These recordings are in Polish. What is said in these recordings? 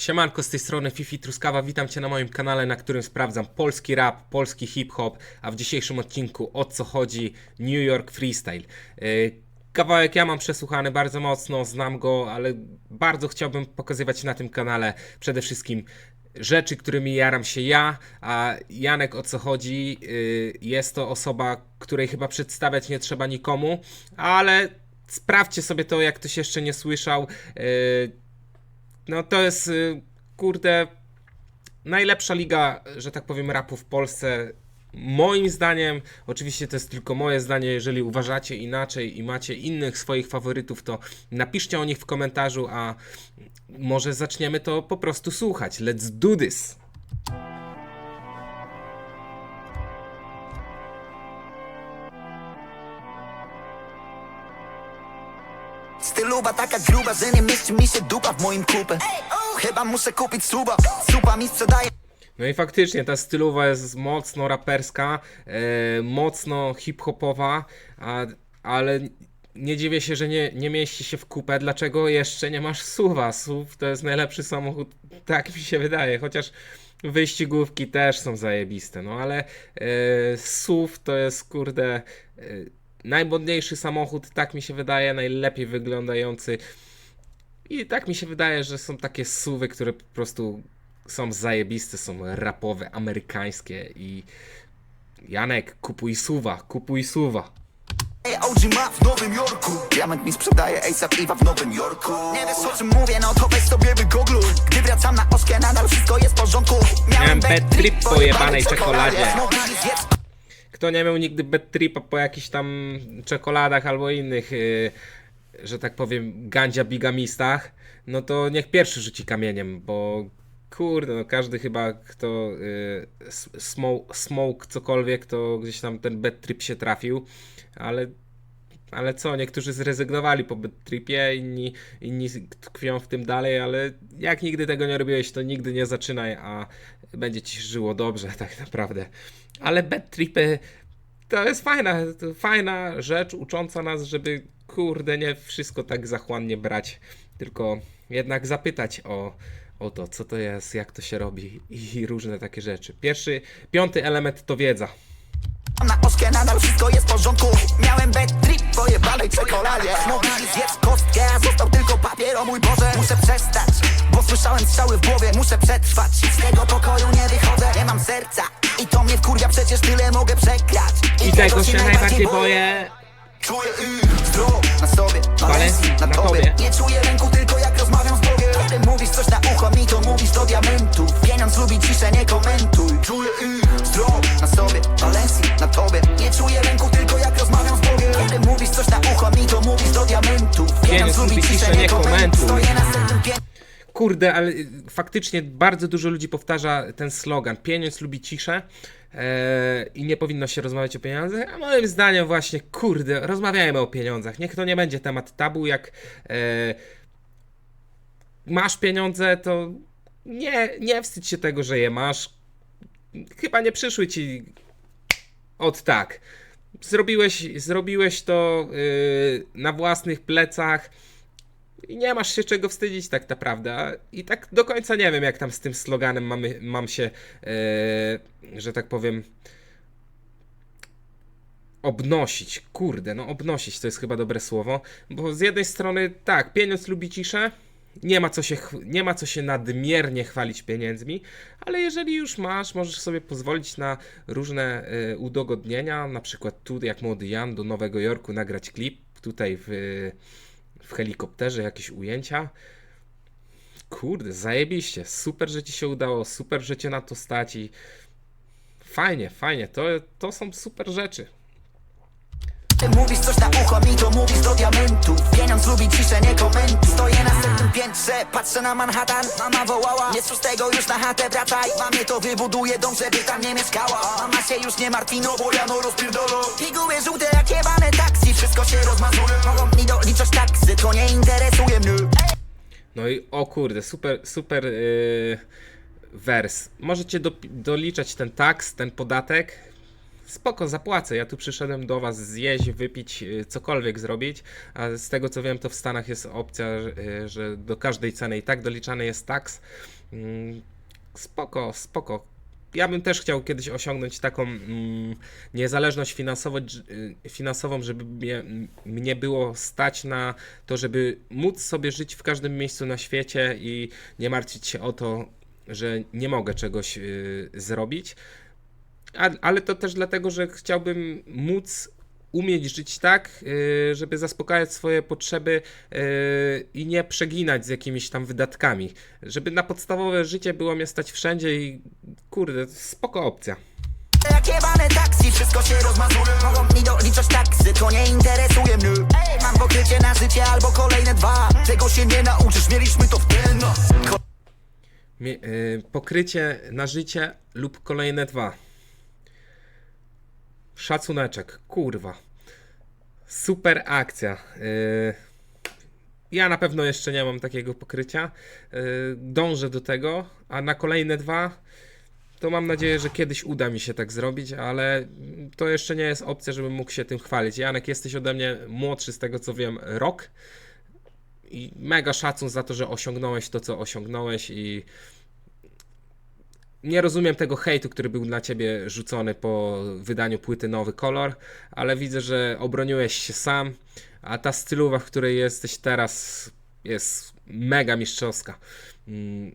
Siemanko, z tej strony Fifi Truskawa, witam Cię na moim kanale, na którym sprawdzam polski rap, polski hip-hop, a w dzisiejszym odcinku o co chodzi New York Freestyle. Yy, Kawałek ja mam przesłuchany bardzo mocno, znam go, ale bardzo chciałbym pokazywać na tym kanale przede wszystkim rzeczy, którymi jaram się ja, a Janek o co chodzi, yy, jest to osoba, której chyba przedstawiać nie trzeba nikomu, ale sprawdźcie sobie to, jak ktoś jeszcze nie słyszał. No to jest, y, kurde, najlepsza liga, że tak powiem, rapu w Polsce. Moim zdaniem, oczywiście to jest tylko moje zdanie, jeżeli uważacie inaczej i macie innych swoich faworytów, to napiszcie o nich w komentarzu, a może zaczniemy to po prostu słuchać. Let's do this! Stylowa taka gruba, że nie mieści mi się dupa w moim kupę. Chyba muszę kupić suba, supa mi sprzedaje. No i faktycznie ta stylowa jest mocno raperska, e, mocno hip-hopowa, a, ale nie dziwię się, że nie, nie mieści się w kupę. Dlaczego jeszcze nie masz suwa? SUV to jest najlepszy samochód, tak mi się wydaje, chociaż wyścigówki też są zajebiste, no ale e, SUV to jest kurde e, najmodniejszy samochód, tak mi się wydaje, najlepiej wyglądający. I tak mi się wydaje, że są takie suwy, które po prostu są zajebiste, są rapowe, amerykańskie i Janek, kupuj suwa, kupuj suwa. OG ma w Nowym Jorku Diament mi sprzedaje ASAP Iwa w Nowym Jorku Nie wiesz o czym mówię, no to weź sobie wygogluj Gdy wracam na ośkę, nadal wszystko jest w porządku Miałem bad trip po pojebanej jebanej czekoladzie. Kto nie miał nigdy bad tripa po jakichś tam czekoladach albo innych, yy, że tak powiem, gandzia bigamistach, no to niech pierwszy rzuci kamieniem, bo kurde, no każdy chyba, kto s- smoke, smoke cokolwiek, to gdzieś tam ten bad trip się trafił, ale ale co, niektórzy zrezygnowali po tripie, inni, inni tkwią w tym dalej, ale jak nigdy tego nie robiłeś, to nigdy nie zaczynaj, a będzie ci żyło dobrze tak naprawdę. Ale bad tripy to jest fajna, to fajna rzecz ucząca nas, żeby kurde nie wszystko tak zachłannie brać, tylko jednak zapytać o, o to, co to jest, jak to się robi i różne takie rzeczy. Pierwszy, piąty element to wiedza. Na ośkę, nadal wszystko jest w porządku. Miałem bad trip po jebanej czekoladzie Mogli zjedz kostkę, a został tylko papier, o mój Boże. Muszę przestać, bo słyszałem strzały w głowie. Muszę przetrwać, z tego pokoju nie wychodzę. Nie mam serca i to mnie wkurwia, przecież tyle mogę przegrać. I tego się najbardziej boję. Czuję y, zdrow na sobie, na, na tobie. Nie czuję ręku, tylko jak rozmawiam z Bogiem. Kiedy mówisz coś na ucho mi, to mówisz do diamentów. Pieniądz lubi ciszę, nie komentuj. Czuję y, zdrow Nie czuję ręku, tylko jak rozmawiam z Bogiem Kiedy mówisz coś na ucho mi, to mówisz do diamentów Pieniądz lubi ciszę, nie komentuj Stoję na setnym piętrze Kurde, ale y, faktycznie bardzo dużo ludzi powtarza ten slogan. Pieniądz lubi ciszę e, i nie powinno się rozmawiać o pieniądzach. A moim zdaniem właśnie, kurde, rozmawiajmy o pieniądzach. Niech to nie będzie temat tabu, jak e, masz pieniądze, to nie, nie wstydź się tego, że je masz. Chyba nie przyszły ci od tak. Zrobiłeś, zrobiłeś to y, na własnych plecach i nie masz się czego wstydzić tak naprawdę. I tak do końca nie wiem, jak tam z tym sloganem mamy, mam się, e, że tak powiem, obnosić. Kurde, no obnosić to jest chyba dobre słowo, bo z jednej strony tak, pieniądz lubi ciszę, nie ma, co się, nie ma co się nadmiernie chwalić pieniędzmi, ale jeżeli już masz, możesz sobie pozwolić na różne e, udogodnienia, na przykład tu, jak młody Jan do Nowego Jorku nagrać klip, tutaj w, w helikopterze jakieś ujęcia. Kurde, zajebiście, super, że ci się udało, super, że cię na to stać i fajnie, fajnie, to, to są super rzeczy. Ty mówisz coś na ucho mi, to mówisz do diamentów Pieniądz lubi ciszę, nie komentuj Stoję na setnym piętrze, patrzę na Manhattan. Mama wołała, nie z szóstego już na chatę wracaj. Mamie to wybuduje dom, żeby tam nie mieszkała. Mama się już nie martwi, no bo ja no rozpierdolę Piguły żółte jak jebane taksi Wszystko się rozmazuje, mogą mi doliczać taksy To nie interesuje mnie. No i o kurde, super, super yy, wers. Możecie do, doliczać ten tax, ten podatek. Spoko, zapłacę. Ja tu przyszedłem do was zjeść, wypić, y, cokolwiek zrobić, a z tego co wiem, to w Stanach jest opcja, y, że do każdej ceny i tak doliczany jest tax. Mm, Spoko, spoko. Ja bym też chciał kiedyś osiągnąć taką mm, niezależność finansową, y, finansową, żeby mnie, mnie było stać na to, żeby móc sobie żyć w każdym miejscu na świecie i nie martwić się o to, że nie mogę czegoś y, zrobić. A, ale to też dlatego, że chciałbym móc umieć żyć tak, y, żeby zaspokajać swoje potrzeby y, i nie przeginać z jakimiś tam wydatkami. Żeby na podstawowe życie było mnie stać wszędzie i kurde, spoko opcja. Jak jebane taksi, wszystko się rozmazuje Mogą mi doliczać taksy, to nie interesuje mnie Mam pokrycie na życie albo kolejne dwa Tego się nie nauczysz, mieliśmy to w ten Mie- y, pokrycie na życie lub kolejne dwa. Szacuneczek, kurwa. Super akcja. Y, ja na pewno jeszcze nie mam takiego pokrycia. Y, dążę do tego, a na kolejne dwa to mam nadzieję, że kiedyś uda mi się tak zrobić, ale to jeszcze nie jest opcja, żebym mógł się tym chwalić. Janek, jesteś ode mnie młodszy z tego co wiem rok i mega szacun za to, że osiągnąłeś to, co osiągnąłeś i nie rozumiem tego hejtu, który był na ciebie rzucony po wydaniu płyty Nowy Kolor, ale widzę, że obroniłeś się sam, a ta stylowa, w której jesteś teraz jest mega mistrzowska. Mm,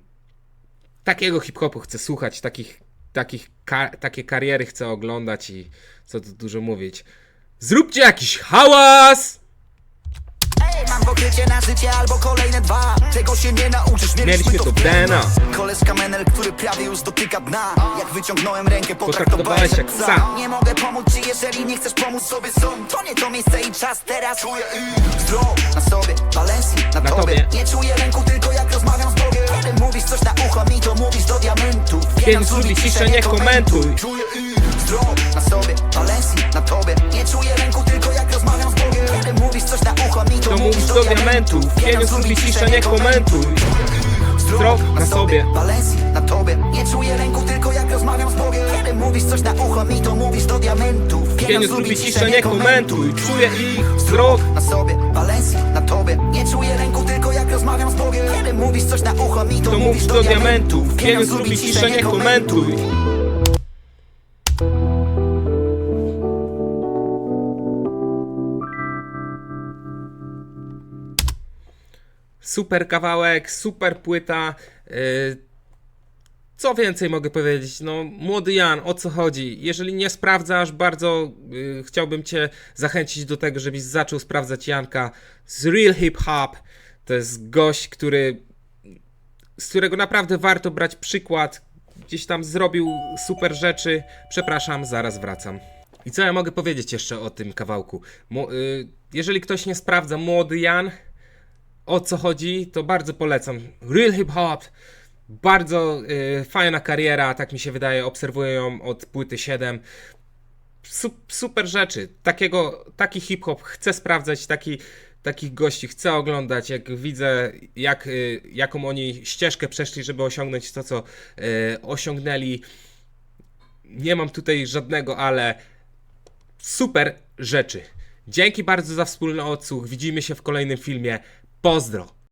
Takiego hip-hopu chcę słuchać, takich, takich ka- takie kariery chcę oglądać i co tu dużo mówić. Zróbcie jakiś hałas! Pokrycie na życie albo kolejne dwa. Tego się nie nauczysz, mieliśmy, to DNA. Koleżka Menel, który prawie już dotyka dna. Jak wyciągnąłem rękę, Potraktowałeś jak psa. Nie mogę pomóc ci, jeżeli nie chcesz pomóc sobie sam. To nie to miejsce i czas teraz Czuję ich Zdrow na sobie, Balenci na, Na tobie. tobie. Nie czuję ręku, tylko jak rozmawiam z Bogiem. Kiedy mówisz coś na ucho mi, to mówisz do diamentów Pieniądz lubi ciszę, nie komentuj. Czuję ich Zdrow na sobie, Balenci na tobie. Nie czuję ręku, coś na ucho mi, to, To mówisz do diamentów. Pieniądz lubi ciszę, nie komentuj. Zdrow na sobie. Balenci na tobie Nie czuję ręku, tylko jak rozmawiam z Bogiem Kiedy mówisz coś na ucho mi, to mówisz do diamentów Pieniądz lubi ciszę, nie komentuj. Czuję ich wzrok. na sobie, Balenci na tobie Nie czuję ręku, tylko jak rozmawiam z Bogiem Kiedy mówisz coś na ucho mi, to, To mówisz do diamentów. Pieniądz lubi ciszę, nie komentuj. Super kawałek, super płyta. Yy, Co więcej mogę powiedzieć? No, młody Jan, o co chodzi? Jeżeli nie sprawdzasz, bardzo yy, chciałbym Cię zachęcić do tego, żebyś zaczął sprawdzać Janka z Real Hip Hop. To jest gość, który z którego naprawdę warto brać przykład. Gdzieś tam zrobił super rzeczy. Przepraszam, zaraz wracam. I co ja mogę powiedzieć jeszcze o tym kawałku? Mo- y, jeżeli ktoś nie sprawdza, młody Jan, o co chodzi, to bardzo polecam. Real hip hop, bardzo y, fajna kariera, tak mi się wydaje. Obserwuję ją od płyty 7. Su- super rzeczy. Takiego, taki hip-hop chcę sprawdzać, taki, takich gości chcę oglądać, jak widzę, jak, y, jaką oni ścieżkę przeszli, żeby osiągnąć to, co y, osiągnęli. Nie mam tutaj żadnego, ale super rzeczy. Dzięki bardzo za wspólny odsłuch. Widzimy się w kolejnym filmie. Pozdro!